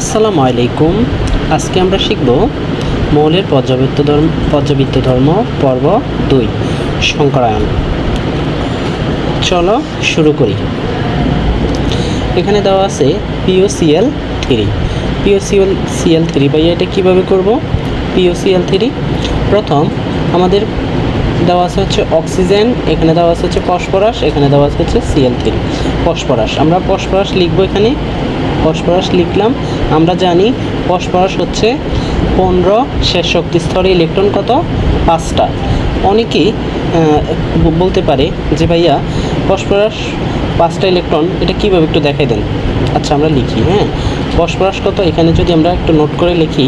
আসসালামু আলাইকুম। আজকে আমরা শিখব মৌলের পর্যাবৃত্ত ধর্ম পর্যাবৃত্ত ধর্ম, পর্ব দুই শঙ্করায়ন চলো শুরু করি। এখানে দেওয়া আছে POCL three. POCL CL three ভাইয়া, এটা কীভাবে করব? পিওসিএল থ্রি, প্রথম আমাদের দেওয়া আছে হচ্ছে অক্সিজেন, এখানে দেওয়া আছে হচ্ছে ফসফরাস, এখানে দেওয়া আছে হচ্ছে সিএল থ্রি। ফসফরাস, আমরা ফসফরাস লিখব এখানে। ফসফরাস লিখলাম। আমরা জানি ফসফরাস হচ্ছে পনেরো শেষ শক্তি স্তরে ইলেকট্রন কত? পাঁচটা। অনেকেই বলতে পারে যে ভাইয়া ফসফরাস পাঁচটা ইলেকট্রন, এটা কীভাবে একটু দেখাই দেন? আচ্ছা আমরা লিখি হ্যাঁ? ফসফরাস কত? এখানে যদি আমরা একটু নোট করে লিখি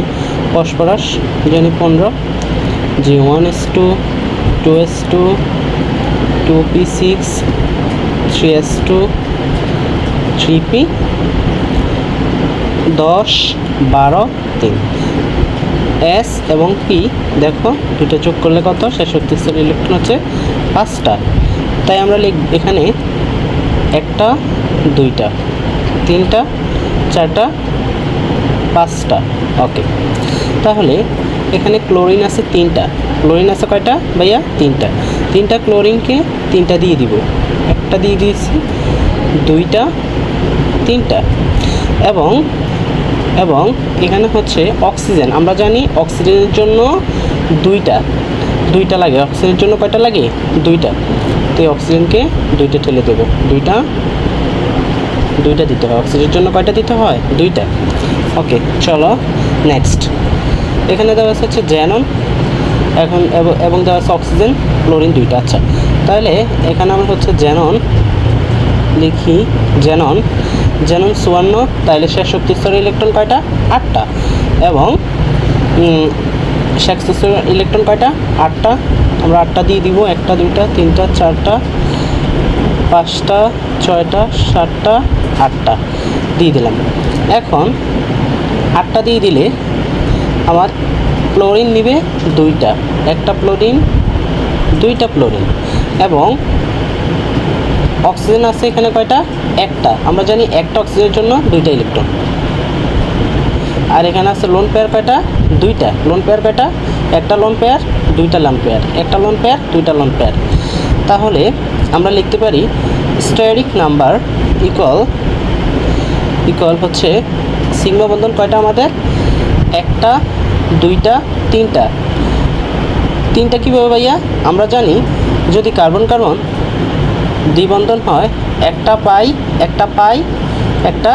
ফসফরাস জানি পনেরো G one S two two S two two P six three S two three P দশ, বারো, তিন। এস এবং পি, দেখো, দুটো যোগ করলে কত? শেষ স্তরের ইলেকট্রন হচ্ছে পাঁচটা। তাই আমরা লিখ, এখানে একটা, দুইটা, তিনটা, চারটা, পাঁচটা। ওকে। তাহলে এখানে ক্লোরিন আছে তিনটা। ক্লোরিন আছে কয়টা ভাইয়া? তিনটা। তিনটা ক্লোরিনকে তিনটা দিয়ে দিব। একটা দিয়ে দিয়েছি, দুইটা তিনটা। এবং এবং এখানে হচ্ছে অক্সিজেন। আমরা জানি অক্সিজেনের জন্য দুইটা। দুইটা লাগে। অক্সিজেনের জন্য কয়টা লাগে? দুইটা। তো এই অক্সিজেনকে দুইটা ঠেলে দেবো। দুইটা। দুইটা দিতে হয়। অক্সিজেনের জন্য কয়টা দিতে হয়? দুইটা। ওকে, চলো নেক্সট এখানে দেওয়া হচ্ছে জ্যানন এখন, এবং দেওয়া আছে অক্সিজেন, ক্লোরিন দুইটা। আচ্ছা তাহলে এখানে আমরা হচ্ছে জ্যানন লিখি জ্যানন জ্যানন চুয়ান্ন, তাইলে শেষ শক্তি স্তরের ইলেকট্রন কয়টা? আটটা। এবং শেষ স্তরের ইলেকট্রন কয়টা? আটটা। আমরা আটটা দিয়ে দিব, একটা, দুইটা, তিনটা, চারটা, পাঁচটা, ছয়টা, সাতটা, আটটা। দিয়ে দিলাম। এখন, আটটা দিয়ে দিলে আমার ক্লোরিন নিবে দুইটা। একটা ক্লোরিন দুইটা ক্লোরিন এবং অক্সিজেন আছে এখানে কয়টা? একটা। আমরা জানি একটা অক্সিজেনের জন্য দুইটা ইলেকট্রন। আর এখানে আছে লোন পেয়ার কয়টা? দুইটা। লোন পেয়ার কয়টা? একটা লোন পেয়ার দুইটা লোন পেয়ার একটা লোন পেয়ার দুইটা লোন পেয়ার তাহলে আমরা লিখতে পারি স্টারিক নাম্বার ইকুয়াল ইকুয়াল হচ্ছে সিগমা বন্ধন কয়টা আমাদের? একটা, দুইটা, তিনটা। তিনটা কীভাবে ভাইয়া? আমরা জানি যদি কার্বন কার্বন দ্বিবন্ধন হয়। একটা পাই একটা পাই একটা